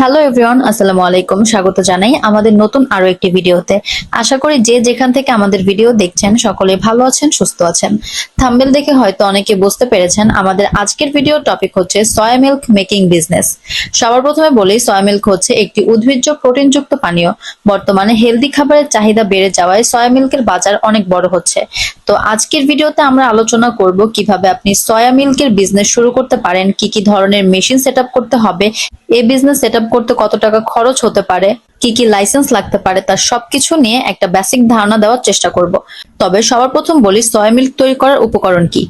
Hello everyone আসসালামু আলাইকুম। স্বাগত জানাই আমাদের নতুন আরও একটি ভিডিওতে। আশা করি যে যেখান থেকে আমাদের ভিডিও দেখছেন, সকলে ভালো আছেন, সুস্থ আছেন। থাম্বেল দেখে হয়তো অনেকে বুঝতে পেরেছেন, আমাদের আজকের ভিডিও টপিক হচ্ছে সয়া মিল্ক মেকিং বিজনেস সবার প্রথমে বলি সয়া মিল্ক হচ্ছে একটি উদ্ভিজ্জ প্রোটিনযুক্ত পানীয়। বর্তমানে হেলদি খাবারের চাহিদা বেড়ে যাওয়ায় সয়া মিল্কের বাজার অনেক বড় হচ্ছে। তো আজকের ভিডিওতে আমরা আলোচনা করব কীভাবে আপনি সয়া মিল্কের বিজনেস শুরু করতে পারেন, কি কি ধরনের মেশিন সেট করতে হবে, এই বিজনেস সেট করতে কত টাকা খরচ হতে পারে, কি কি লাইসেন্স লাগতে পারে, তার সবকিছু নিয়ে একটা বেসিক ধারণা দেওয়ার চেষ্টা করব। তবে সবার প্রথম বলি সয়া মিল্ক তৈরি করার উপকরণ কি?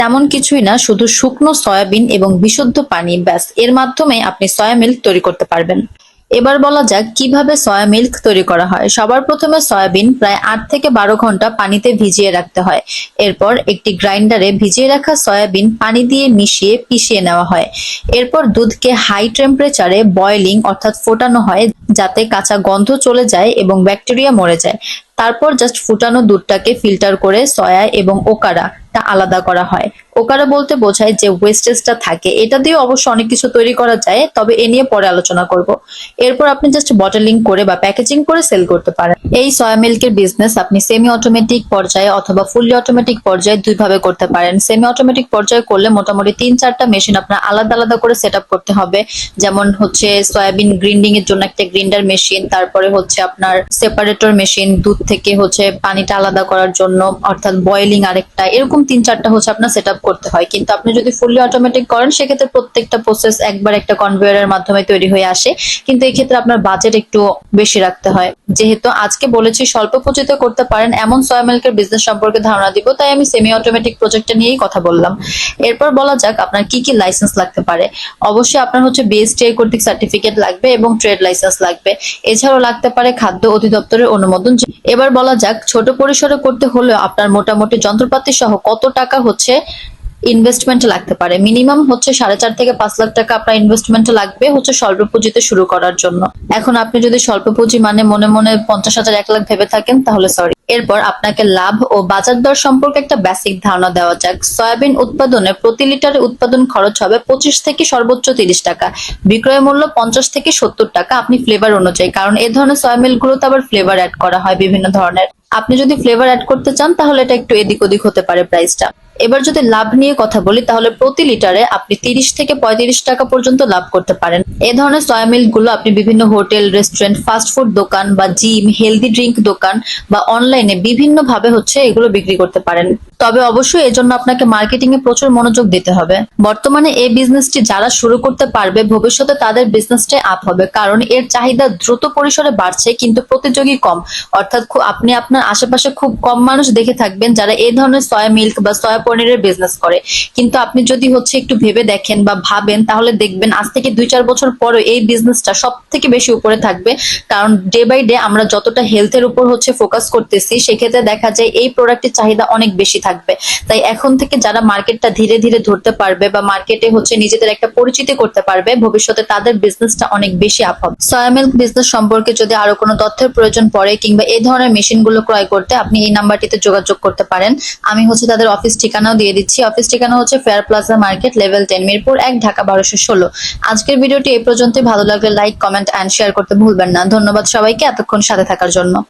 তেমন কিছুই না, শুধু শুকনো সয়াবিন এবং বিশুদ্ধ পানি, ব্যাস। এর মাধ্যমে আপনি সয়া মিল্ক তৈরি করতে পারবেন। এবার বলা যাক কীভাবে সয়া মিল্ক তৈরি করা হয়। সবার প্রথমে সয়াবিন প্রায় আট থেকে বারো ঘণ্টা পানিতে ভিজিয়ে রাখতে হয়। এরপর একটি গ্রাইন্ডারে ভিজিয়ে রাখা সয়াবিন পানি দিয়ে মিশিয়ে পিষিয়ে নেওয়া হয়। এরপর দুধকে হাই টেম্পারেচারে বয়লিং অর্থাৎ ফোটানো হয় যাতে কাঁচা গন্ধ চলে যায় এবং ব্যাকটেরিয়া মরে যায়। তারপর জাস্ট ফুটানো দুধটাকে ফিল্টার করে সয়া এবং ওকারা টা আলাদা করা হয়। ওকারা বলতে বোঝায় যে ওয়েস্টেজটা থাকে। এটা দিয়ে অবশ্য অনেক কিছু তৈরি করা যায়, তবে এ নিয়ে পরে আলোচনা করব। এরপর আপনি জাস্ট বটলিং করে বা প্যাকেজিং করে সেল করতে পারেন। এই সয়া মিল্কের বিজনেস আপনি সেমি অটোমেটিক পর্যায়ে অথবা ফুললি অটোমেটিক পর্যায়ে দুইভাবে করতে পারেন। সেমি অটোমেটিক পর্যায়ে করলে মোটামুটি তিন চারটা মেশিন আপনার আলাদা আলাদা করে সেট করতে হবে। যেমন হচ্ছে সয়াবিন গ্রিন্ডিং এর জন্য একটা গ্রিন্ডার মেশিন তারপরে হচ্ছে আপনার সেপারেটর মেশিন দুধ থেকে হচ্ছে পানিটা আলাদা করার জন্য, অর্থাৎ বয়েলিং আরেকটা, এরকম তিন চারটা হচ্ছে আপনার সেট করতে হয়। কিন্তু আপনি যদি ফুললি অটোমেটিক করেন, সেক্ষেত্রে প্রত্যেকটা প্রসেস একবার একটা কনভেয়ারের মাধ্যমে তৈরি হয়ে আসে। কিন্তু ক্ষেত্রে আপনার বাজেট একটু বেশি রাখতে হয়। যেহেতু আজকে বলেছি স্বল্প পুঁজিতে করতে পারেন, এমন সয়া মিল্কের বিজনেস সম্পর্কে ধারণা দিব, তাই আমি সেমি অটোমেটিক প্রজেক্টটা নিয়েই কথা বললাম। এরপর বলা যাক আপনার কি কি লাইসেন্স লাগতে পারে। অবশ্যই আপনার হচ্ছে বিএসটিআই কর্তৃক সার্টিফিকেট লাগবে এবং ট্রেড লাইসেন্স লাগবে। এছাড়াও লাগতে পারে খাদ্য অধিদপ্তরের অনুমোদন। এবার বলা যাক, ছোট পরিসরে করতে হলেও আপনার মোটামুটি যন্ত্রপাতি সহ কত টাকা হচ্ছে ইনভেস্টমেন্ট লাগতে পারে? মিনিমাম হচ্ছে সাড়ে চার থেকে পাঁচ লাখ টাকা আপনার ইনভেস্টমেন্ট লাগবে হচ্ছে স্বল্প পুঁজিতে শুরু করার জন্য। এখন আপনি যদি স্বল্প পুঁজি মানে মনে মনে পঞ্চাশ হাজার, এক লাখ ভেবে থাকেন, তাহলে সরি এরপর আপনাকে লাভ ও বাজার দর সম্পর্কে একটা বেসিক ধারণা দেওয়া যাক। সয়াবিন উৎপাদনে প্রতি লিটারে উৎপাদন খরচ হবে পঁচিশ থেকে সর্বোচ্চ তিরিশ টাকা। বিক্রয় মূল্য পঞ্চাশ থেকে সত্তর টাকা, আপনি ফ্লেভার অনুযায়ী। কারণ এই ধরনের সয়ামিল গুলোতে আবার ফ্লেভার অ্যাড করা হয় বিভিন্ন ধরনের। আপনি যদি ফ্লেভার অ্যাড করতে চান তাহলে এটা একটু এদিক ওদিক হতে পারে প্রাইসটা এবার যদি লাভ নিয়ে কথা বলি, তাহলে প্রতি লিটারে আপনি তিরিশ থেকে পঁয়ত্রিশ টাকা পর্যন্ত লাভ করতে পারেন। এ ধরনের সয়া মিল্কগুলো আপনি বিভিন্ন হোটেল রেস্টুরেন্ট ফাস্ট ফুড দোকান বা জিম হেলদি ড্রিঙ্ক দোকান বা অনলাইনে বিভিন্ন ভাবে হচ্ছে এগুলো বিক্রি করতে পারেন। তবে অবশ্যই এজন্য আপনাকে মার্কেটিং এ প্রচুর মনোযোগ দিতে হবে। বর্তমানে এই বিজনেসটি যারা শুরু করতে পারবে, ভবিষ্যতে তাদের বিজনেসটাই আপ হবে। কারণ এর চাহিদা দ্রুত পরিসরে বাড়ছে, কিন্তু প্রতিযোগী কম। অর্থাৎ আপনি আপনার আশেপাশে খুব কম মানুষ দেখে থাকবেন যারা এই ধরনের সয়া মিল্ক বা সয়া পনিরের বিজনেস করে। কিন্তু আপনি যদি হচ্ছে একটু ভেবে দেখেন বা ভাবেন, তাহলে দেখবেন আজ থেকে দুই চার বছর পরে এই বিজনেসটা সব থেকে বেশি উপরে থাকবে। কারণ ডে বাই ডে আমরা যতটা হেলথের উপর হচ্ছে ফোকাস করতেছি, সেক্ষেত্রে দেখা যায় এই প্রোডাক্টের চাহিদা অনেক বেশি থাকবে। তাই এখন থেকে যারা মার্কেটটা ধীরে ধীরে ধরতে পারবে বা মার্কেটে হচ্ছে নিজেদের একটা পরিচিতি করতে পারবে, ভবিষ্যতে তাদের বিজনেসটা অনেক বেশি আপ হবে। সয়া মিল্ক বিজনেস সম্পর্কে যদি আরও কোনো তথ্যের প্রয়োজন পড়ে কিংবা এই ধরনের মেশিনগুলো ক্রয় করতে আপনি এই নাম্বারটিতে যোগাযোগ করতে পারেন। আমি হচ্ছে তাদের অফিস ঠিকানাও দিয়ে দিচ্ছি। অফিস ঠিকানা হচ্ছে fair plaza market, level ten, Mirpur এক, ঢাকা বারোশো ষোলো। আজকের ভিডিওটি এই পর্যন্তই। ভালো লাগলে লাইক, কমেন্ট অ্যান্ড শেয়ার করতে ভুলবেন না। ধন্যবাদ সবাইকে। এতক্ষণ সাথে থাকার জন্য।